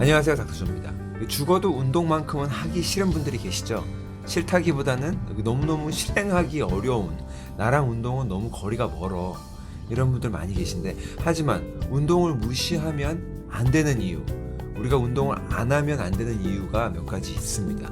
안녕하세요 닥터조입니다. 죽어도 운동만큼은 하기 싫은 분들이 계시죠? 싫다기보다는 너무너무 실행하기 어려운 나랑 운동은 너무 거리가 멀어 이런 분들 많이 계신데 하지만 운동을 무시하면 안 되는 이유 우리가 운동을 안 하면 안 되는 이유가 몇 가지 있습니다.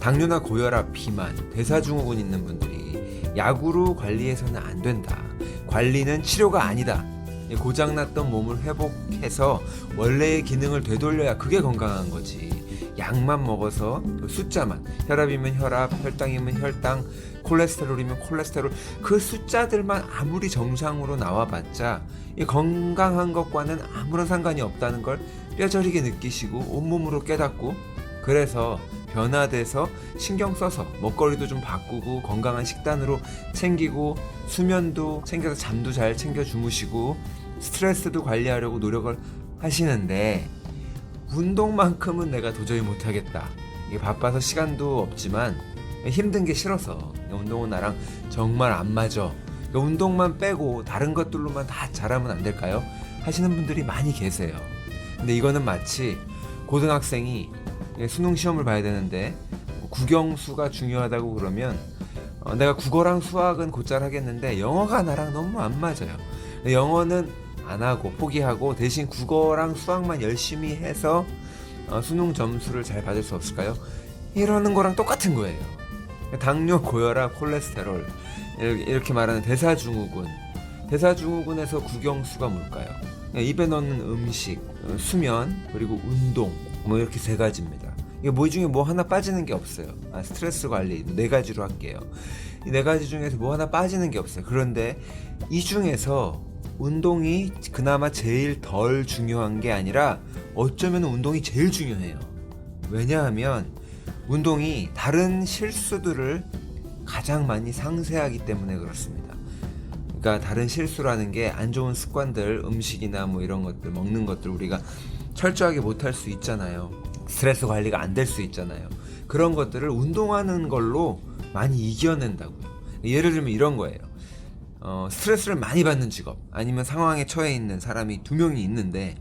당뇨나 고혈압, 비만, 대사증후군 있는 분들이 약으로 관리해서는 안 된다. 관리는 치료가 아니다 고장났던 몸을 회복해서 원래의 기능을 되돌려야 그게 건강한 거지. 약만 먹어서 숫자만 혈압이면 혈압, 혈당이면 혈당, 콜레스테롤이면 콜레스테롤 그 숫자들만 아무리 정상으로 나와봤자 이 건강한 것과는 아무런 상관이 없다는 걸 뼈저리게 느끼시고 온몸으로 깨닫고 그래서 변화돼서 신경 써서 먹거리도 좀 바꾸고 건강한 식단으로 챙기고 수면도 챙겨서 잠도 잘 챙겨 주무시고 스트레스도 관리하려고 노력을 하시는데 운동만큼은 내가 도저히 못하겠다. 이게 바빠서 시간도 없지만 힘든 게 싫어서 운동은 나랑 정말 안 맞아. 그러니까 운동만 빼고 다른 것들로만 다 잘하면 안 될까요? 하시는 분들이 많이 계세요. 근데 이거는 마치 고등학생이 수능 시험을 봐야 되는데 국영수가 중요하다고 그러면 어, 내가 국어랑 수학은 곧잘 하겠는데 영어가 나랑 너무 안 맞아요. 영어는 안 하고 포기하고 대신 국어랑 수학만 열심히 해서 어, 수능 점수를 잘 받을 수 없을까요? 이러는 거랑 똑같은 거예요. 당뇨, 고혈압, 콜레스테롤 이렇게- 말하는 대사증후군. 대사증후군에서 국영수가 뭘까요? 입에 넣는 음식, 어, 수면, 그리고 운동 뭐 이렇게 세 가지입니다. 이게 뭐 중에 뭐 하나 빠지는 게 없어요. 아, 스트레스 관리 네 가지로 할게요. 이 네 가지 중에서 뭐 하나 빠지는 게 없어요. 그런데 이 중에서 운동이 그나마 제일 덜 중요한 게 아니라 어쩌면 운동이 제일 중요해요. 왜냐하면 운동이 다른 실수들을 가장 많이 상쇄하기 때문에 그렇습니다. 그러니까 다른 실수라는 게 안 좋은 습관들, 음식이나 뭐 이런 것들, 먹는 것들 우리가 철저하게 못할 수 있잖아요. 스트레스 관리가 안 될 수 있잖아요. 그런 것들을 운동하는 걸로 많이 이겨낸다고요. 예를 들면 이런 거예요. 어, 스트레스를 많이 받는 직업 아니면 상황에 처해 있는 사람이 두 명이 있는데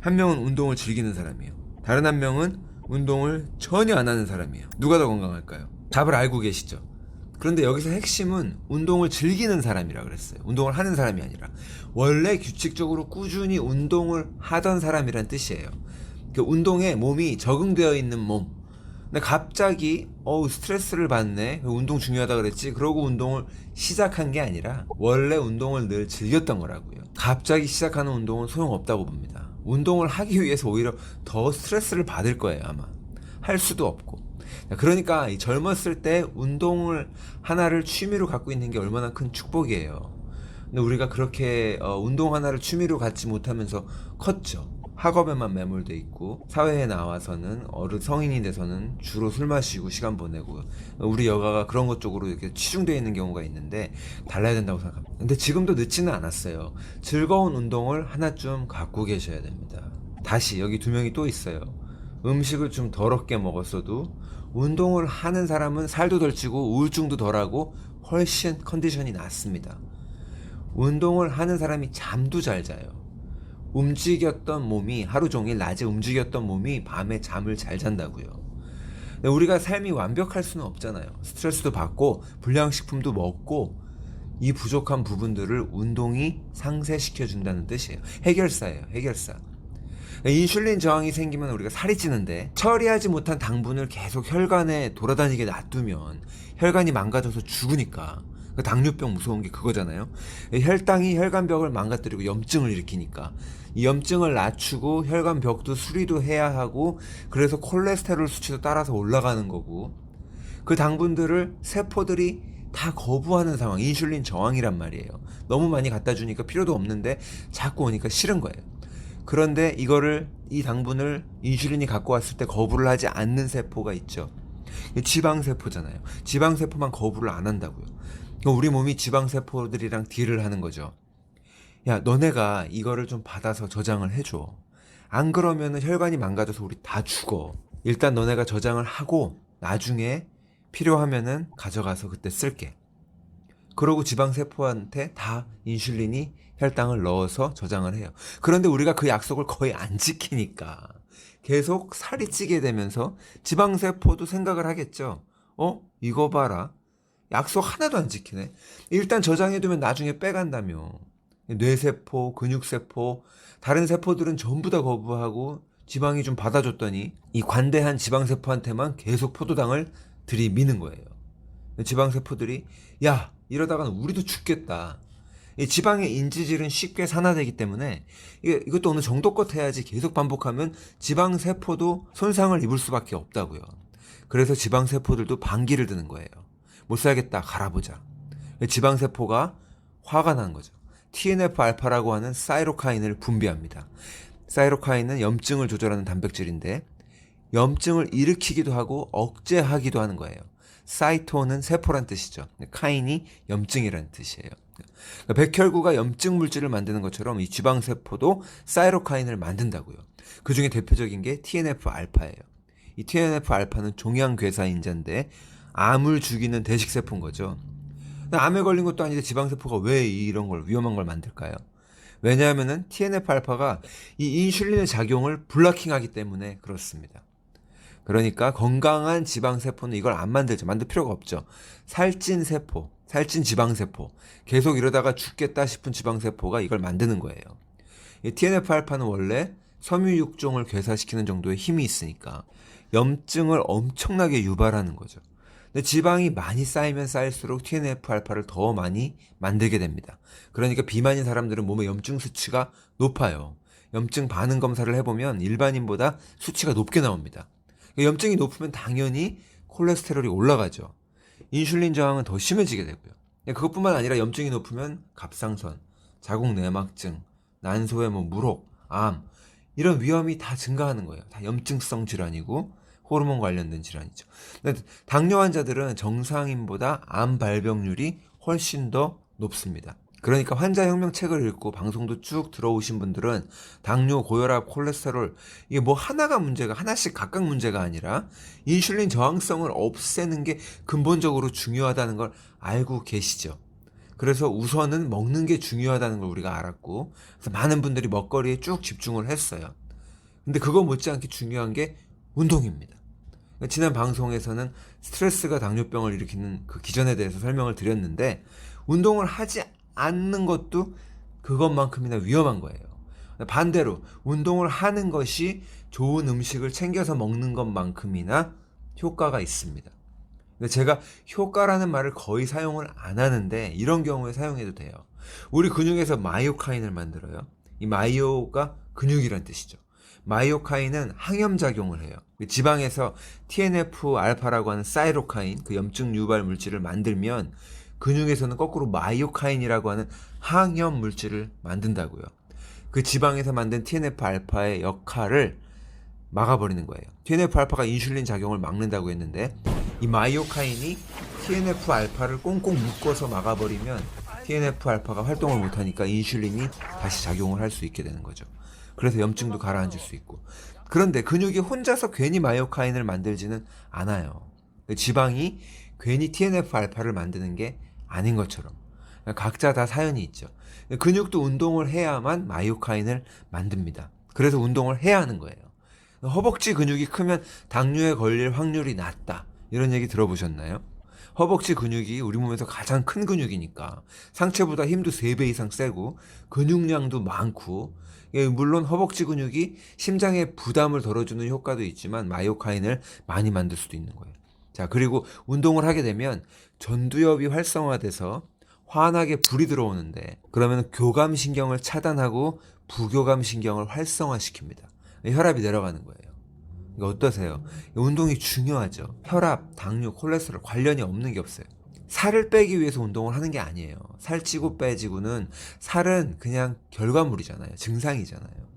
한 명은 운동을 즐기는 사람이에요. 다른 한 명은 운동을 전혀 안 하는 사람이에요. 누가 더 건강할까요? 답을 알고 계시죠? 그런데 여기서 핵심은 운동을 즐기는 사람이라 그랬어요. 운동을 하는 사람이 아니라 원래 규칙적으로 꾸준히 운동을 하던 사람이란 뜻이에요. 그 운동에 몸이 적응되어 있는 몸. 근데 갑자기 어우 스트레스를 받네. 운동 중요하다 그랬지. 그러고 운동을 시작한 게 아니라 원래 운동을 늘 즐겼던 거라고요. 갑자기 시작하는 운동은 소용없다고 봅니다. 운동을 하기 위해서 오히려 더 스트레스를 받을 거예요, 아마. 할 수도 없고. 그러니까 이 젊었을 때 운동을 하나를 취미로 갖고 있는 게 얼마나 큰 축복이에요. 근데 우리가 그렇게 어, 운동 하나를 취미로 갖지 못하면서 컸죠. 학업에만 매몰돼 있고 사회에 나와서는 어른 성인이 돼서는 주로 술 마시고 시간 보내고 우리 여가가 그런 것 쪽으로 이렇게 치중되어 있는 경우가 있는데 달라야 된다고 생각합니다. 근데 지금도 늦지는 않았어요. 즐거운 운동을 하나쯤 갖고 계셔야 됩니다. 다시 여기 두 명이 또 있어요. 음식을 좀 더럽게 먹었어도 운동을 하는 사람은 살도 덜 찌고 우울증도 덜하고 훨씬 컨디션이 낫습니다. 운동을 하는 사람이 잠도 잘 자요. 움직였던 몸이 하루 종일 낮에 움직였던 몸이 밤에 잠을 잘 잔다고요. 우리가 삶이 완벽할 수는 없잖아요. 스트레스도 받고 불량식품도 먹고 이 부족한 부분들을 운동이 상쇄시켜 준다는 뜻이에요. 해결사예요. 해결사. 인슐린 저항이 생기면 우리가 살이 찌는데 처리하지 못한 당분을 계속 혈관에 돌아다니게 놔두면 혈관이 망가져서 죽으니까 그 당뇨병 무서운 게 그거잖아요. 혈당이 혈관벽을 망가뜨리고 염증을 일으키니까 이 염증을 낮추고 혈관벽도 수리도 해야 하고 그래서 콜레스테롤 수치도 따라서 올라가는 거고 그 당분들을 세포들이 다 거부하는 상황 인슐린 저항이란 말이에요. 너무 많이 갖다 주니까 필요도 없는데 자꾸 오니까 싫은 거예요. 그런데 이거를 이 당분을 인슐린이 갖고 왔을 때 거부를 하지 않는 세포가 있죠. 지방 세포잖아요. 지방 세포만 거부를 안 한다고요. 우리 몸이 지방 세포들이랑 딜을 하는 거죠. 야, 너네가 이거를 좀 받아서 저장을 해줘. 안 그러면은 혈관이 망가져서 우리 다 죽어. 일단 너네가 저장을 하고 나중에 필요하면은 가져가서 그때 쓸게. 그러고 지방세포한테 다 인슐린이 혈당을 넣어서 저장을 해요. 그런데 우리가 그 약속을 거의 안 지키니까 계속 살이 찌게 되면서 지방세포도 생각을 하겠죠. 어? 이거 봐라. 약속 하나도 안 지키네. 일단 저장해두면 나중에 빼간다며. 뇌세포, 근육세포, 다른 세포들은 전부 다 거부하고 지방이 좀 받아줬더니 이 관대한 지방세포한테만 계속 포도당을 들이미는 거예요. 지방세포들이 야 이러다가는 우리도 죽겠다. 이 지방의 인지질은 쉽게 산화되기 때문에 이것도 어느 정도껏 해야지 계속 반복하면 지방세포도 손상을 입을 수밖에 없다고요. 그래서 지방세포들도 반기를 드는 거예요. 못 살겠다 갈아보자. 지방세포가 화가 난 거죠. TNF 알파라고 하는 사이로카인을 분비합니다. 사이로카인은 염증을 조절하는 단백질인데 염증을 일으키기도 하고 억제하기도 하는 거예요. 사이토는 세포란 뜻이죠. 카인이 염증이라는 뜻이에요. 그러니까 백혈구가 염증 물질을 만드는 것처럼 이 지방 세포도 사이로카인을 만든다고요. 그 중에 대표적인 게 TNF 알파예요. 이 TNF 알파는 종양괴사 인자인데 암을 죽이는 대식 세포인 거죠. 암에 걸린 것도 아닌데 지방 세포가 왜 이런 걸 위험한 걸 만들까요? 왜냐하면은 TNF 알파가 이 인슐린의 작용을 블러킹하기 때문에 그렇습니다. 그러니까 건강한 지방 세포는 이걸 안 만들죠. 만들 필요가 없죠. 살찐 세포, 살찐 지방 세포, 계속 이러다가 죽겠다 싶은 지방 세포가 이걸 만드는 거예요. 이 TNF 알파는 원래 섬유육종을 괴사시키는 정도의 힘이 있으니까 염증을 엄청나게 유발하는 거죠. 근데 지방이 많이 쌓이면 쌓일수록 TNF 알파를 더 많이 만들게 됩니다. 그러니까 비만인 사람들은 몸의 염증 수치가 높아요. 염증 반응 검사를 해보면 일반인보다 수치가 높게 나옵니다. 염증이 높으면 당연히 콜레스테롤이 올라가죠. 인슐린 저항은 더 심해지게 되고요. 그것뿐만 아니라 염증이 높으면 갑상선, 자궁 내막증, 난소의 뭐 무록, 암 이런 위험이 다 증가하는 거예요. 다 염증성 질환이고 호르몬 관련된 질환이죠. 당뇨 환자들은 정상인보다 암 발병률이 훨씬 더 높습니다. 그러니까 환자 혁명 책을 읽고 방송도 쭉 들어오신 분들은 당뇨, 고혈압, 콜레스테롤 이게 뭐 하나가 문제가 하나씩 각각 문제가 아니라 인슐린 저항성을 없애는 게 근본적으로 중요하다는 걸 알고 계시죠. 그래서 우선은 먹는 게 중요하다는 걸 우리가 알았고 그래서 많은 분들이 먹거리에 쭉 집중을 했어요. 근데 그거 못지않게 중요한 게 운동입니다. 지난 방송에서는 스트레스가 당뇨병을 일으키는 그 기전에 대해서 설명을 드렸는데 운동을 하지 않는 것도 그것만큼이나 위험한 거예요. 반대로 운동을 하는 것이 좋은 음식을 챙겨서 먹는 것만큼이나 효과가 있습니다. 제가 효과라는 말을 거의 사용을 안 하는데 이런 경우에 사용해도 돼요. 우리 근육에서 마이오카인을 만들어요. 이 마이오가 근육이란 뜻이죠. 마이오카인은 항염 작용을 해요. 지방에서 TNF 알파라고 하는 사이로카인, 그 염증 유발 물질을 만들면 근육에서는 거꾸로 마이오카인이라고 하는 항염 물질을 만든다고요. 그 지방에서 만든 TNF 알파의 역할을 막아버리는 거예요. TNF 알파가 인슐린 작용을 막는다고 했는데 이 마이오카인이 TNF 알파를 꽁꽁 묶어서 막아버리면 TNF 알파가 활동을 못하니까 인슐린이 다시 작용을 할 수 있게 되는 거죠. 그래서 염증도 가라앉을 수 있고. 그런데 근육이 혼자서 괜히 마이오카인을 만들지는 않아요. 지방이 괜히 TNF 알파를 만드는 게 아닌 것처럼 각자 다 사연이 있죠. 근육도 운동을 해야만 마이오카인을 만듭니다. 그래서 운동을 해야 하는 거예요. 허벅지 근육이 크면 당뇨에 걸릴 확률이 낮다. 이런 얘기 들어보셨나요? 허벅지 근육이 우리 몸에서 가장 큰 근육이니까 상체보다 힘도 3배 이상 세고 근육량도 많고 예, 물론 허벅지 근육이 심장에 부담을 덜어주는 효과도 있지만 마이오카인을 많이 만들 수도 있는 거예요. 자, 그리고 운동을 하게 되면 전두엽이 활성화돼서 환하게 불이 들어오는데 그러면 교감신경을 차단하고 부교감신경을 활성화시킵니다. 혈압이 내려가는 거예요. 이거 어떠세요? 운동이 중요하죠. 혈압, 당뇨, 콜레스테롤 관련이 없는 게 없어요. 살을 빼기 위해서 운동을 하는 게 아니에요. 살찌고 빼지고는 살은 그냥 결과물이잖아요. 증상이잖아요.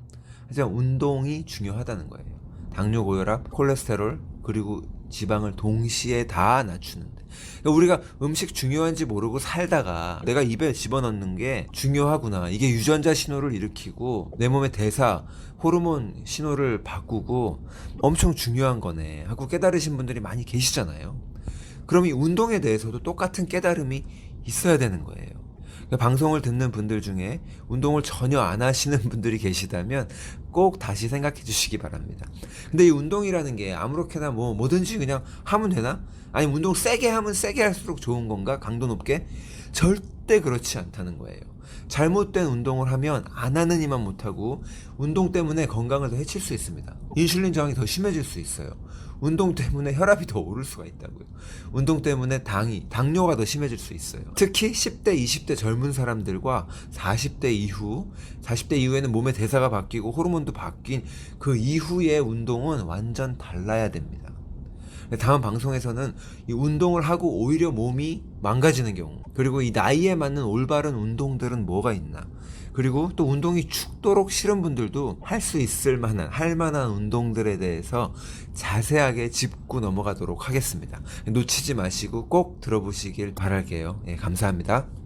하지만 운동이 중요하다는 거예요. 당뇨, 고혈압, 콜레스테롤, 그리고 지방을 동시에 다 낮추는데. 그러니까 우리가 음식 중요한지 모르고 살다가 내가 입에 집어넣는 게 중요하구나. 이게 유전자 신호를 일으키고 내 몸의 대사, 호르몬 신호를 바꾸고 엄청 중요한 거네. 하고 깨달으신 분들이 많이 계시잖아요. 그럼 이 운동에 대해서도 똑같은 깨달음이 있어야 되는 거예요. 방송을 듣는 분들 중에 운동을 전혀 안 하시는 분들이 계시다면 꼭 다시 생각해 주시기 바랍니다. 근데 이 운동이라는 게 아무렇게나 뭐 뭐든지 그냥 하면 되나? 아니 운동 세게 하면 세게 할수록 좋은 건가? 강도 높게? 절대 그렇지 않다는 거예요. 잘못된 운동을 하면 안 하는 이만 못하고 운동 때문에 건강을 더 해칠 수 있습니다. 인슐린 저항이 더 심해질 수 있어요. 운동 때문에 혈압이 더 오를 수가 있다고요. 운동 때문에 당이, 당뇨가 더 심해질 수 있어요. 특히 10대, 20대 젊은 사람들과 40대 이후, 40대 이후에는 몸의 대사가 바뀌고 호르몬도 바뀐 그 이후의 운동은 완전 달라야 됩니다. 다음 방송에서는 이 운동을 하고 오히려 몸이 망가지는 경우, 그리고 이 나이에 맞는 올바른 운동들은 뭐가 있나, 그리고 또 운동이 죽도록 싫은 분들도 할 수 있을 만한, 할 만한 운동들에 대해서 자세하게 짚고 넘어가도록 하겠습니다. 놓치지 마시고 꼭 들어보시길 바랄게요. 예, 감사합니다.